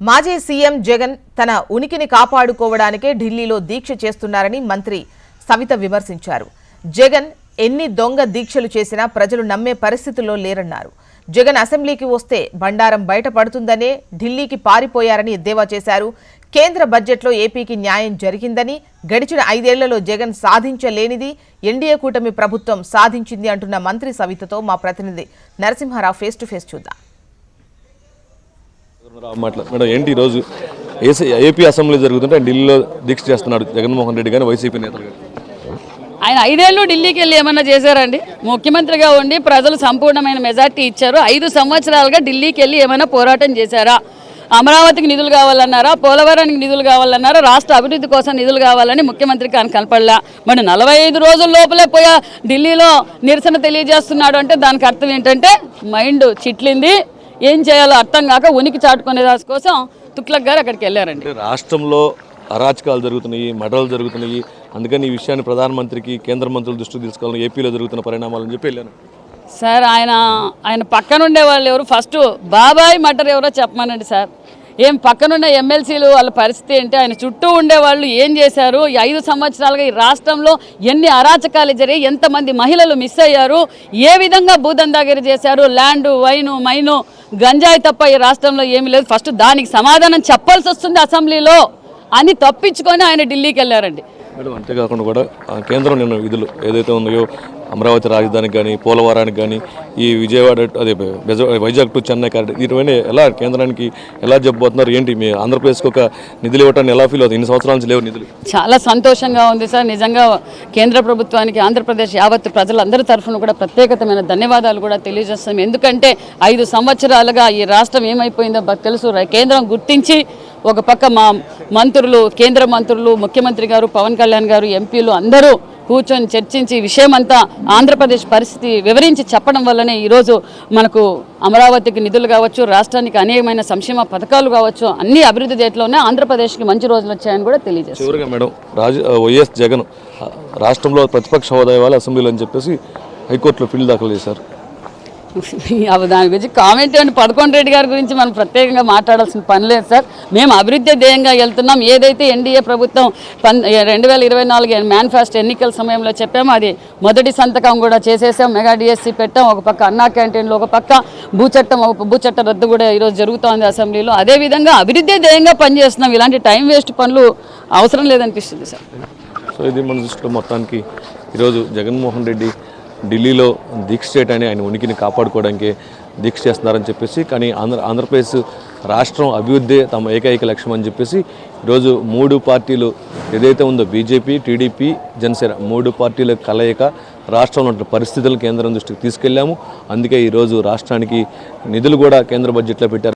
మాజీ సీఎం జగన్ తన ఉనికిని కాపాడుకోవడానికే ఢిల్లీలో దీక్ష చేస్తున్నారని మంత్రి సవిత విమర్శించారు. జగన్ ఎన్ని దొంగ దీక్షలు చేసినా ప్రజలు నమ్మే పరిస్థితుల్లో లేరన్నారు. జగన్ అసెంబ్లీకి వస్తే బండారం బయటపడుతుందనే ఢిల్లీకి పారిపోయారని ఎద్దేవా చేశారు. కేంద్ర బడ్జెట్లో ఏపీకి న్యాయం జరిగిందని గడిచిన ఐదేళ్ళలో జగన్ సాధించలేనిది ఎన్డీఏ కూటమి ప్రభుత్వం సాధించింది అంటున్న మంత్రి సవితతో మా ప్రతినిధి నరసింహారావు ఫేస్ టు ఫేస్ చూద్దాం. మేడం ఏంటి ఈరోజు ఏసీ ఏపీ అసెంబ్లీ జరుగుతుంటే ఢిల్లీలో దీక్ష చేస్తున్నాడు జగన్మోహన్ రెడ్డి కానీ వైసీపీ నేతలు ఆయన ఐదేళ్ళు ఢిల్లీకి వెళ్ళి ఏమన్నా చేశారండి? ముఖ్యమంత్రిగా ఉండి ప్రజలు సంపూర్ణమైన మెజార్టీ ఇచ్చారు. ఐదు సంవత్సరాలుగా ఢిల్లీకి వెళ్ళి ఏమైనా పోరాటం చేశారా? అమరావతికి నిధులు కావాలన్నారా? పోలవరానికి నిధులు కావాలన్నారా? రాష్ట్ర అభివృద్ధి కోసం నిధులు కావాలని ముఖ్యమంత్రికి ఆయన కనపడలా. మరి నలభై ఐదు రోజుల లోపలే పోయా ఢిల్లీలో నిరసన తెలియజేస్తున్నాడు అంటే దానికి అర్థం ఏంటంటే మైండ్ చిట్లింది. ఏం చేయాలో అర్థం కాక ఉనికి చాటుకునే దాని కోసం తుక్లక్ గారు అక్కడికి వెళ్ళారండి. రాష్ట్రంలో అరాచకాలు జరుగుతున్నాయి మర్డర్లు జరుగుతున్నాయి. అందుకని ఈ విషయాన్ని ప్రధానమంత్రికి కేంద్ర మంత్రుల దృష్టికి తీసుకోవాలని ఏపీలో జరుగుతున్న పరిణామాలని చెప్పి వెళ్ళాను. సార్ ఆయన ఆయన పక్కన ఉండే వాళ్ళు ఎవరు? ఫస్ట్ బాబాయ్ మటర్ ఎవరో చెప్పమనండి సార్. ఏం పక్కనున్న ఎమ్మెల్సీలు వాళ్ళ పరిస్థితి ఏంటి? ఆయన చుట్టూ ఉండేవాళ్ళు ఏం చేశారు? ఈ ఐదు సంవత్సరాలుగా ఈ రాష్ట్రంలో ఎన్ని అరాచకాలు జరిగి ఎంతమంది మహిళలు మిస్ అయ్యారు? ఏ విధంగా భూదందాగిరి చేశారు? ల్యాండ్ వైను మైను గంజాయి తప్ప ఈ రాష్ట్రంలో ఏమీ లేదు. ఫస్ట్ దానికి సమాధానం చెప్పాల్సి వస్తుంది అసెంబ్లీలో. అని తప్పించుకొని ఆయన ఢిల్లీకి వెళ్ళారండి. మేడం అంతేకాకుండా కూడా కేంద్రం నిన్న విధులు ఏదైతే ఉన్నాయో అమరావతి రాజధానికి కానీ పోలవరానికి కానీ ఈ విజయవాడ అదే వైజాగ్ టు చెన్నై కరెక్ట్ ఇటువంటి ఎలా కేంద్రానికి ఎలా చెప్పబోతున్నారు ఏంటి మీ ఆంధ్రప్రదేశ్కి ఒక నిధులు ఇవ్వటాన్ని ఎలా ఫీల్ అవుతుంది? ఇన్ని సంవత్సరాల నుంచి లేవు నిధులు. చాలా సంతోషంగా ఉంది సార్. నిజంగా కేంద్ర ప్రభుత్వానికి ఆంధ్రప్రదేశ్ యావత్ ప్రజలందరి తరఫున కూడా ప్రత్యేకతమైన ధన్యవాదాలు కూడా తెలియజేస్తాం. ఎందుకంటే ఐదు సంవత్సరాలుగా ఈ రాష్ట్రం ఏమైపోయిందో తెలుసు. కేంద్రం గుర్తించి ఒక పక్క మా మంత్రులు కేంద్ర మంత్రులు ముఖ్యమంత్రి గారు పవన్ కళ్యాణ్ గారు ఎంపీలు అందరూ కూర్చొని చర్చించి విషయమంతా ఆంధ్రప్రదేశ్ పరిస్థితి వివరించి చెప్పడం వల్లనే ఈరోజు మనకు అమరావతికి నిధులు కావచ్చు రాష్ట్రానికి అనేకమైన సంక్షేమ పథకాలు కావచ్చు అన్ని అభివృద్ధి చేయట్లోనే ఆంధ్రప్రదేశ్కి మంచి రోజులు వచ్చాయని కూడా తెలియజేస్తారు మేడం రాజు వైఎస్ జగన్ రాష్ట్రంలో ప్రతిపక్ష హోదా ఇవ్వాలి అసెంబ్లీలో అని చెప్పేసి హైకోర్టులో ఫీల్డ్ దాఖలు చేశారు. దాని గురించి కామెంట్ అండి పదకొండు రెడ్డి గారి గురించి మనం ప్రత్యేకంగా మాట్లాడాల్సిన పని లేదు సార్. మేము అభివృద్ధి ధ్యేయంగా వెళ్తున్నాం. ఏదైతే ఎన్డీఏ ప్రభుత్వం పన్ రెండు వేల ఇరవై నాలుగు మేనిఫెస్టో ఎన్నికల సమయంలో చెప్పామో అది మొదటి సంతకం కూడా చేసేసాం. మెగా డిఎస్సీ పెట్టాం. ఒక పక్క అన్నా క్యాంటీన్లో ఒక పక్క భూచట్టం ఒక భూచట్ట రద్దు కూడా ఈరోజు జరుగుతోంది అసెంబ్లీలో. అదేవిధంగా అభివృద్ధి ధ్యేయంగా పనిచేస్తున్నాం. ఇలాంటి టైం వేస్ట్ పనులు అవసరం లేదనిపిస్తుంది సార్. సో ఇది మన దృష్టిలో మొత్తానికి ఈరోజు జగన్మోహన్ రెడ్డి ఢిల్లీలో దీక్ష చేయడానికి ఆయన ఉనికిని కాపాడుకోవడానికి దీక్ష చేస్తున్నారని చెప్పేసి కానీ ఆంధ్ర ఆంధ్రప్రదేశ్ రాష్ట్రం అభివృద్ధి తమ ఏకైక లక్ష్యం అని చెప్పేసి ఈరోజు మూడు పార్టీలు ఏదైతే ఉందో బీజేపీ టీడీపీ జనసేన మూడు పార్టీల కలయిక రాష్ట్రంలో ఉన్న పరిస్థితులను కేంద్రం దృష్టికి తీసుకెళ్ళాము. అందుకే ఈరోజు రాష్ట్రానికి నిధులు కూడా కేంద్ర బడ్జెట్లో పెట్టారు.